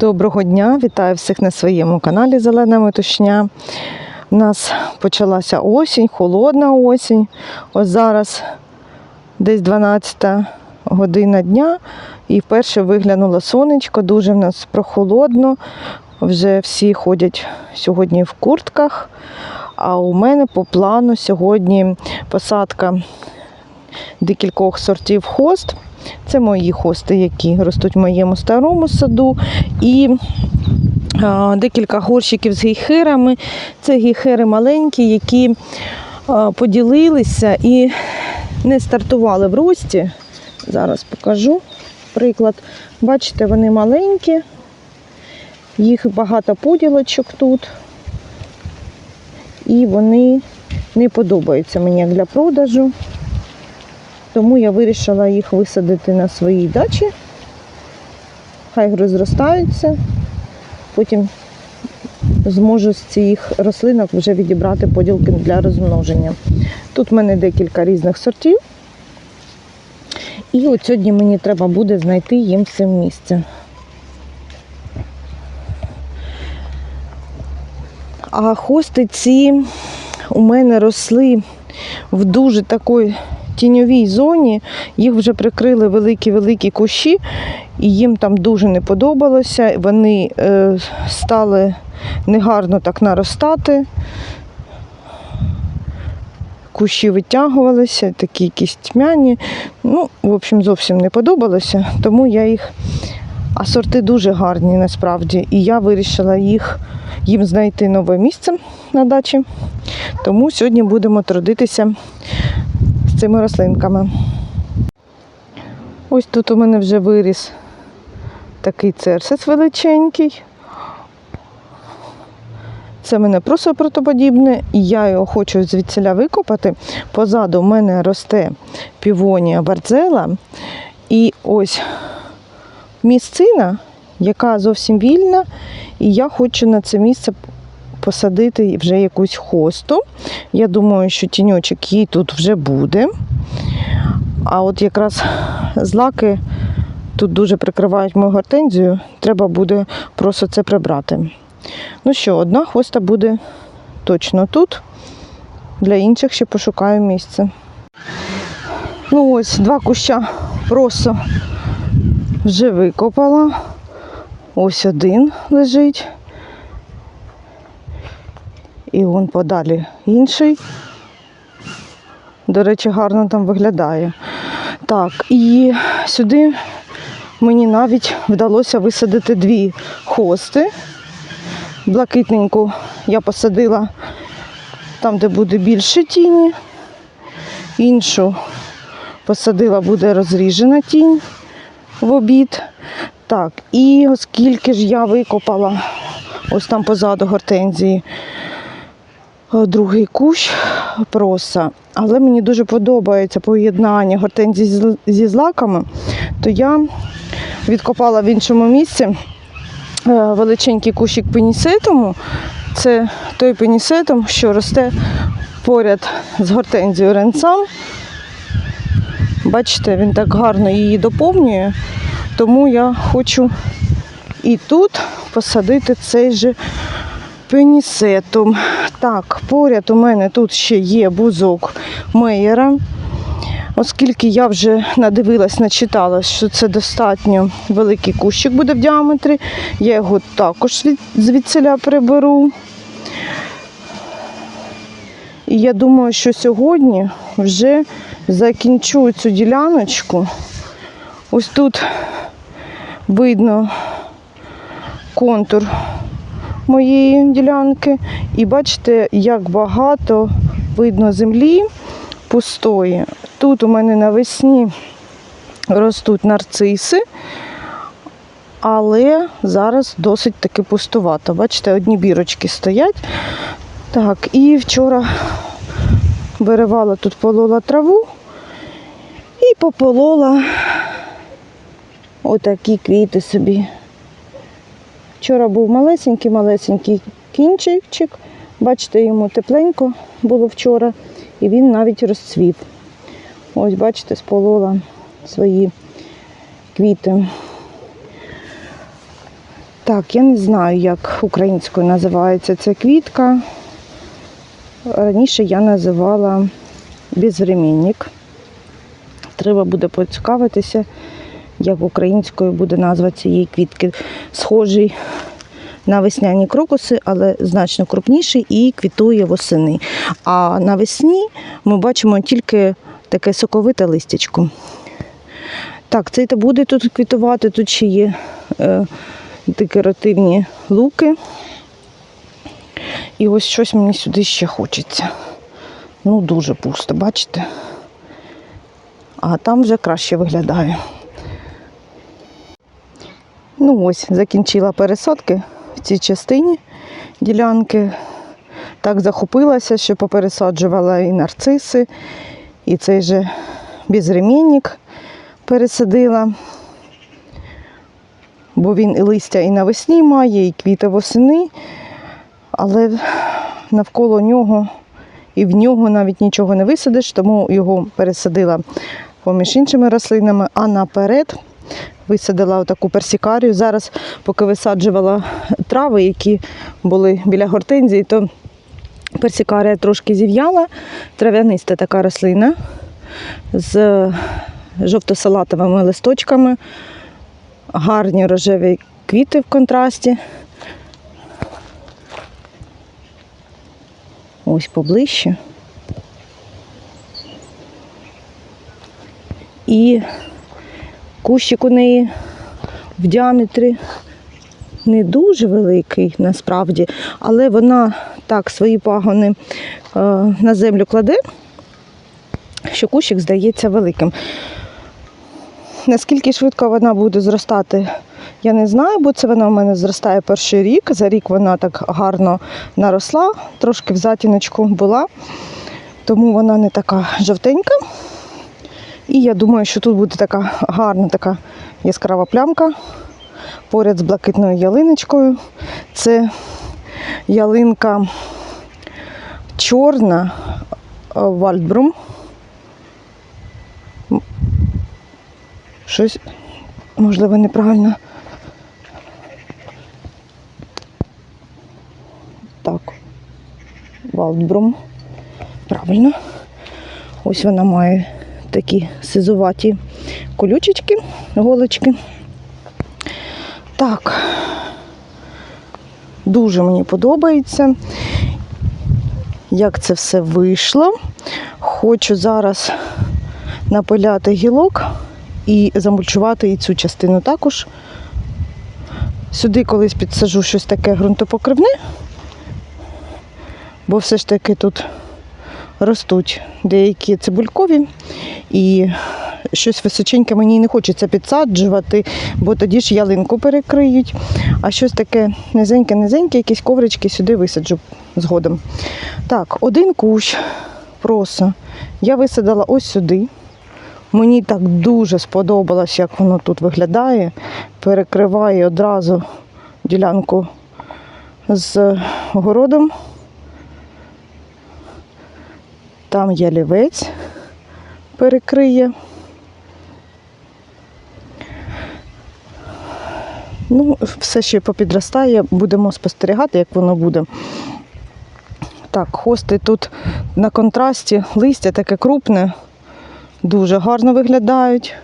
Доброго дня, вітаю всіх на своєму каналі Зелена Метушня. У нас почалася осінь, холодна осінь. Ось зараз десь 12 година дня і вперше виглянуло сонечко, дуже в нас прохолодно. Вже всі ходять сьогодні в куртках. А у мене по плану сьогодні посадка декількох сортів хост. Це мої хости, які ростуть в моєму старому саду. І декілька горщиків з гейхерами. Це гейхери маленькі, які поділилися і не стартували в рості. Зараз покажу приклад. Бачите, вони маленькі, їх багато поділочок тут. І вони не подобаються мені як для продажу. Тому я вирішила їх висадити на своїй дачі. Хай розростаються. Потім зможу з цих рослинок вже відібрати поділки для розмноження. Тут в мене декілька різних сортів. І от сьогодні мені треба буде знайти їм все місце. А хости ці у мене росли в дуже такій тіньовій зоні. Їх вже прикрили великі-великі кущі, і їм там дуже не подобалося. Вони е, стали негарно так наростати. Кущі витягувалися, такі якісь тьмяні. Ну, в общем, зовсім не подобалося, тому я їх. А сорти дуже гарні насправді. І я вирішила їх їм знайти нове місце на дачі. Тому сьогодні будемо трудитися з цими рослинками. Ось тут у мене вже виріс такий церсис величенький. Це мене просто протоподібне, і я його хочу звідсіля викопати. Позаду в мене росте півонія барзела. І ось місцина, яка зовсім вільна, і я хочу на це місце посадити вже якусь хосту. Я думаю, що тіньочок їй тут вже буде. А от якраз злаки тут дуже прикривають мою гортензію. Треба буде просто це прибрати. Ну що, одна хвоста буде точно тут. Для інших ще пошукаю місце. Ну ось, два куща просто вже викопала. Ось один лежить. І вон подалі інший. До речі, гарно там виглядає. Так, і сюди мені навіть вдалося висадити дві хости. Блакитненьку я посадила там, де буде більше тіні. Іншу посадила, буде розріжена тінь в обід. Так, і оскільки ж я викопала ось там позаду гортензії другий кущ проса, але мені дуже подобається поєднання гортензії зі злаками, то я відкопала в іншому місці е, величенький кущик пенісетуму. Це той пенісетум, що росте поряд з гортензією ренсам. Бачите, він так гарно її доповнює, тому я хочу і тут посадити цей же пенісетум. Так, поряд у мене тут ще є бузок Мейера. Оскільки я вже надивилась, начиталась, що це достатньо великий кущик буде в діаметрі, я його також звідсиля приберу. І я думаю, що сьогодні вже закінчу цю діляночку. Ось тут видно контур моєї ділянки. І бачите, як багато видно землі пустої. Тут у мене навесні ростуть нарциси, але зараз досить таки пустувато. Бачите, одні бірочки стоять. Так, і вчора виривала тут полола траву і пополола отакі квіти собі. Вчора був малесенький-малесенький кінчик. Бачите, йому тепленько було вчора, і він навіть розцвів. Ось, бачите, сполола свої квіти. Так, я не знаю, як українською називається ця квітка. Раніше я називала безвременник. Треба буде поцікавитися, як українською буде назва цієї квітки. Схожий на весняні крокуси, але значно крупніший і квітує восени. А навесні ми бачимо тільки таке соковите листячко. Так, цей буде тут квітувати, тут ще є е, декоративні луки. І ось щось мені сюди ще хочеться. Ну, дуже пусто, бачите? А там вже краще виглядає. Ну ось, закінчила пересадки в цій частині ділянки. Так захопилася, що попересаджувала і нарциси, і цей же безремінник пересадила. Бо він і листя і навесні має, і квіти восени, але навколо нього і в нього навіть нічого не висадиш, тому його пересадила поміж іншими рослинами, а наперед висадила отаку персикарію. Зараз, поки висаджувала трави, які були біля гортензії, то персикарія трошки зів'яла, трав'яниста така рослина з жовто-салатовими листочками, гарні рожеві квіти в контрасті. Ось поближче. І кущик у неї в діаметрі не дуже великий насправді, але вона так свої пагони е, на землю кладе, що кущик здається великим. Наскільки швидко вона буде зростати, я не знаю, бо це вона в мене зростає перший рік. За рік вона так гарно наросла, трошки в затіночку була, тому вона не така жовтенька. І я думаю, що тут буде така гарна така яскрава плямка поряд з блакитною ялиночкою. Це ялинка чорна е, Вальдбрум. Щось, можливо, неправильно. Так. Вальдбрум. Правильно. Ось вона має такі сизуваті колючечки, голочки. Так. Дуже мені подобається, як це все вийшло. Хочу зараз напиляти гілок і замульчувати і цю частину також. Сюди колись підсажу щось таке ґрунтопокривне, бо все ж таки тут ростуть деякі цибулькові і щось височеньке мені не хочеться підсаджувати, бо тоді ж ялинку перекриють. А щось таке низеньке-низеньке, якісь коврички сюди висаджу згодом. Так, один кущ просто я висадила ось сюди. Мені так дуже сподобалось, як воно тут виглядає. Перекриває одразу ділянку з городом. Там ялівець перекриє. Ну, все ще попідростає, будемо спостерігати, як воно буде. Так, хости тут на контрасті, листя таке крупне, дуже гарно виглядають.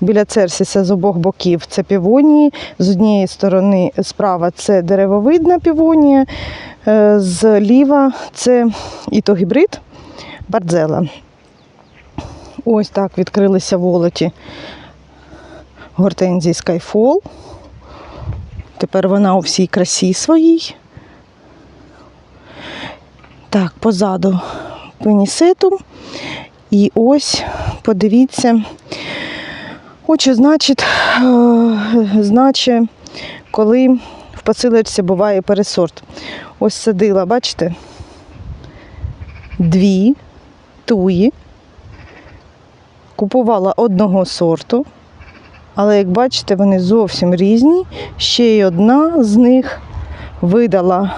Біля церсіса з обох боків це півонії, з однієї сторони справа це деревовидна півонія, е, зліва це ітогібрид бардзела. Ось так відкрилися волоті гортензії Skyfall. Тепер вона у всій красі своїй. Так, позаду пенісетум. І ось, подивіться, хочу, значить, е, значить, коли в посилочці буває пересорт. Ось садила, бачите? Дві туї. Купувала одного сорту, але як бачите, вони зовсім різні. Ще й одна з них видала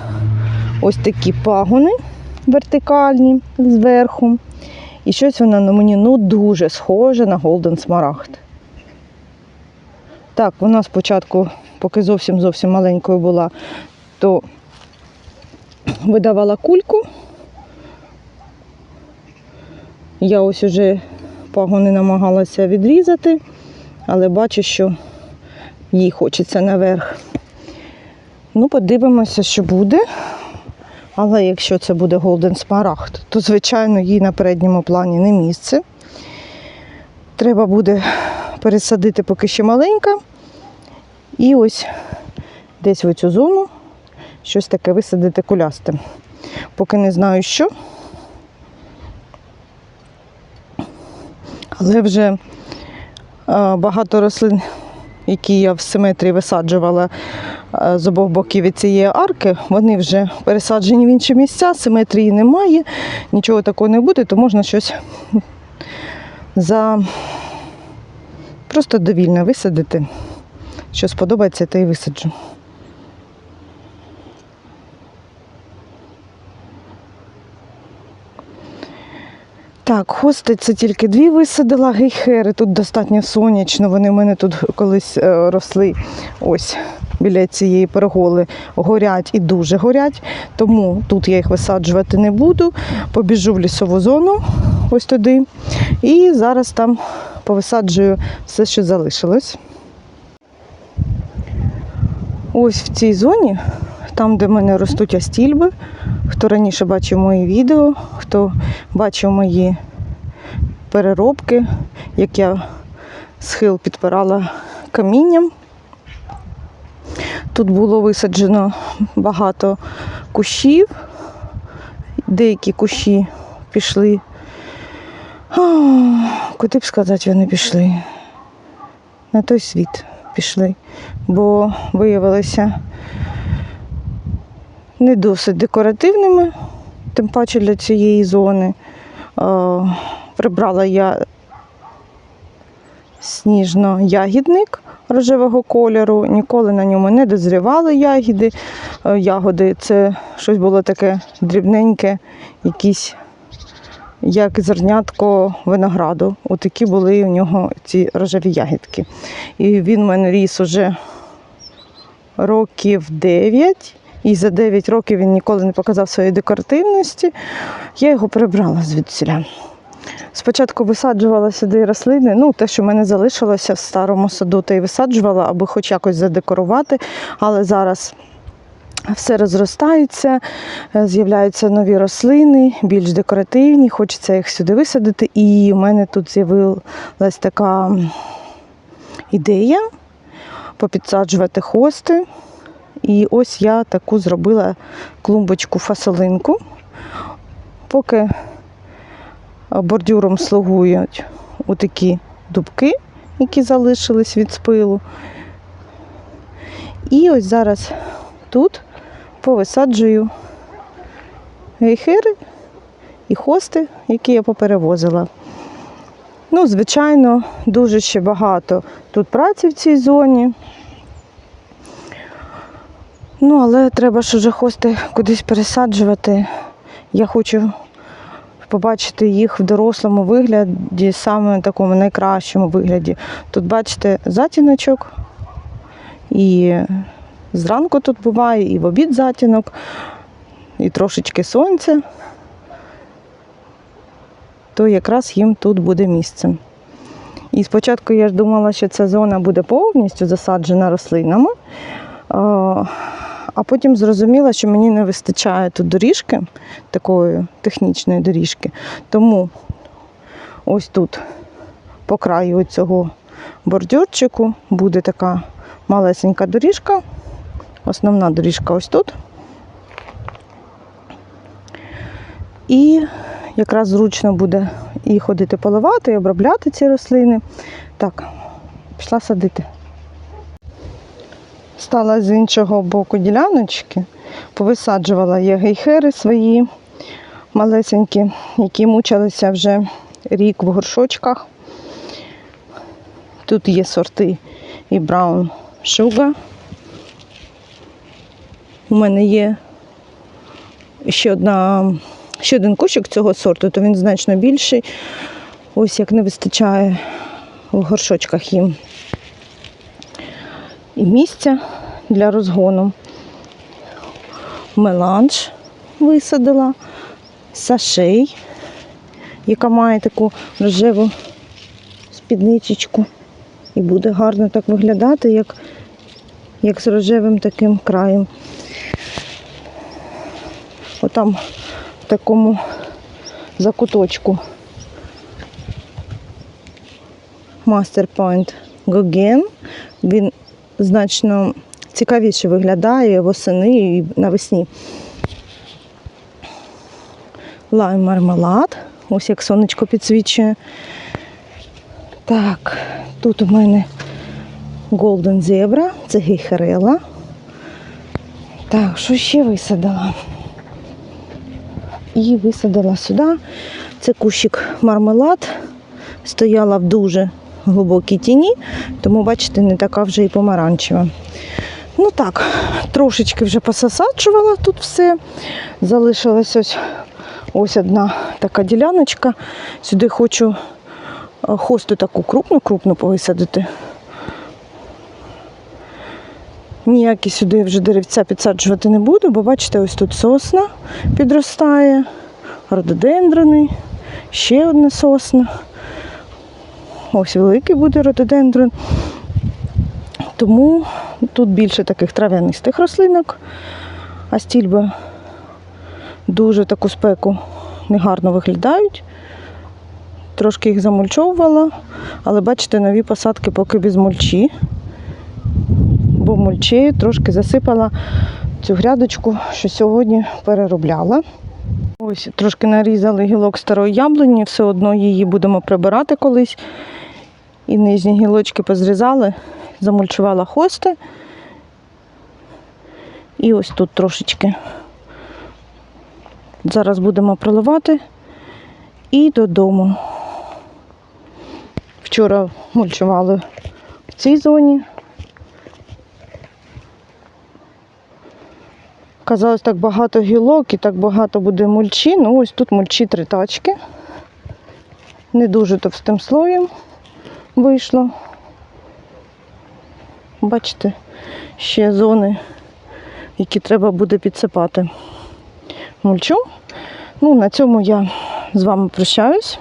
ось такі пагони вертикальні зверху. І щось вона на мені ну, дуже схоже на Golden Smaragd. Так, вона спочатку поки зовсім зовсім маленькою була, то видавала кульку. Я ось уже пагони намагалася відрізати, але бачу, що їй хочеться наверх. Ну, подивимося, що буде. Але якщо це буде Golden Smaragd, то, звичайно, їй на передньому плані не місце. Треба буде пересадити поки ще маленька. І ось десь в цю зону щось таке висадити кулясте. Поки не знаю що. Але вже е, багато рослин, які я в симетрії висаджувала е, з обох боків від цієї арки, вони вже пересаджені в інші місця, симетрії немає, нічого такого не буде, то можна щось за просто довільно висадити. Що сподобається, те і висаджу. Так, хости це тільки дві висадила, гейхери тут достатньо сонячно. Вони в мене тут колись е, росли ось біля цієї переголи. Горять і дуже горять, тому тут я їх висаджувати не буду. Побіжу в лісову зону, ось туди. І зараз там повисаджую все, що залишилось. Ось в цій зоні, там, де в мене ростуть астільби, хто раніше бачив мої відео, хто бачив мої переробки, як я схил підпирала камінням. Тут було висаджено багато кущів, деякі кущі пішли. Куди б сказати, вони пішли? На той світ пішли, бо виявилися не досить декоративними, тим паче для цієї зони. Е, Прибрала я сніжно-ягідник рожевого кольору, ніколи на ньому не дозрівали ягіди. Е, Ягоди це щось було таке дрібненьке, якісь як зернятко винограду. Отакі були у нього ці рожеві ягідки. І він в мене ріс уже років 9. І за 9 років він ніколи не показав своєї декоративності. Я його прибрала звідсіля. Спочатку висаджувала сюди рослини, ну те, що в мене залишилося в старому саду, то й висаджувала, аби хоч якось задекорувати. Але зараз все розростається, е, з'являються нові рослини, більш декоративні, хочеться їх сюди висадити. І в мене тут з'явилась така ідея попідсаджувати хости. І ось я таку зробила клумбочку фасолинку. Поки бордюром слугують отакі дубки, які залишились від спилу. І ось зараз тут повисаджую гейхери і хости, які я поперевозила. Ну, звичайно, дуже ще багато тут праці в цій зоні. Ну, але треба ж уже хости кудись пересаджувати. Я хочу побачити їх в дорослому вигляді, саме такому найкращому вигляді. Тут, бачите, затіночок. І зранку тут буває, і в обід затінок, і трошечки сонця. То якраз їм тут буде місце. І спочатку я ж думала, що ця зона буде повністю засаджена рослинами. А, потім зрозуміла, що мені не вистачає тут доріжки, такої технічної доріжки. Тому ось тут, по краю цього бордюрчику, буде така малесенька доріжка. Основна доріжка ось тут. І якраз зручно буде і ходити поливати, і обробляти ці рослини. Так, пішла садити. Стала з іншого боку діляночки, повисаджувала я гейхери свої малесенькі, які мучилися вже рік в горшочках. Тут є сорти і Brown Sugar. У мене є ще, одна, ще один кущик цього сорту, то він значно більший. Ось як не вистачає в горшочках їм. І місця для розгону. Меланж висадила, сашей, яка має таку рожеву спідничечку. І буде гарно так виглядати, як, як з рожевим таким краєм. Отам в такому закуточку. Master Point Гоген. Він значно цікавіше виглядає восени і навесні. Лайм мармелад. Ось як сонечко підсвічує. Так, тут у мене Golden Zebra, це гейхерела. Так, що ще висадила? І висадила сюди. Це кущик мармелад. Стояла в дуже глибокій тіні, тому, бачите, не така вже і помаранчева. Ну так, трошечки вже посасаджувала тут все. Залишилась ось, ось одна така діляночка. Сюди хочу е, хосту таку крупну-крупну повисадити. Ніякі сюди вже деревця підсаджувати не буду, бо бачите, ось тут сосна підростає, рододендрони, ще одна сосна. Ось великий буде рододендрон. Тому тут більше таких трав'янистих рослинок, а стільби дуже таку спеку негарно виглядають. Трошки їх замульчовувала, але бачите, нові посадки поки без мульчі бо мульчею трошки засипала цю грядочку, що сьогодні переробляла. Ось трошки нарізали гілок старої яблуні, все одно її будемо прибирати колись. І нижні гілочки позрізали, замульчувала хости. І ось тут трошечки. Зараз будемо проливати і додому. Вчора мульчували в цій зоні. Казалось, так багато гілок і так багато буде мульчі. Ну ось тут мульчі три тачки. Не дуже товстим слоєм вийшло. Бачите, ще зони, які треба буде підсипати мульчу. Ну, на цьому я з вами прощаюсь.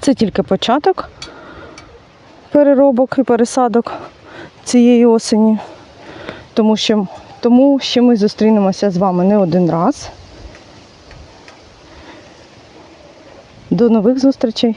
Це тільки початок переробок і пересадок цієї осені, тому що тому ще ми зустрінемося з вами не один раз. До нових зустрічей!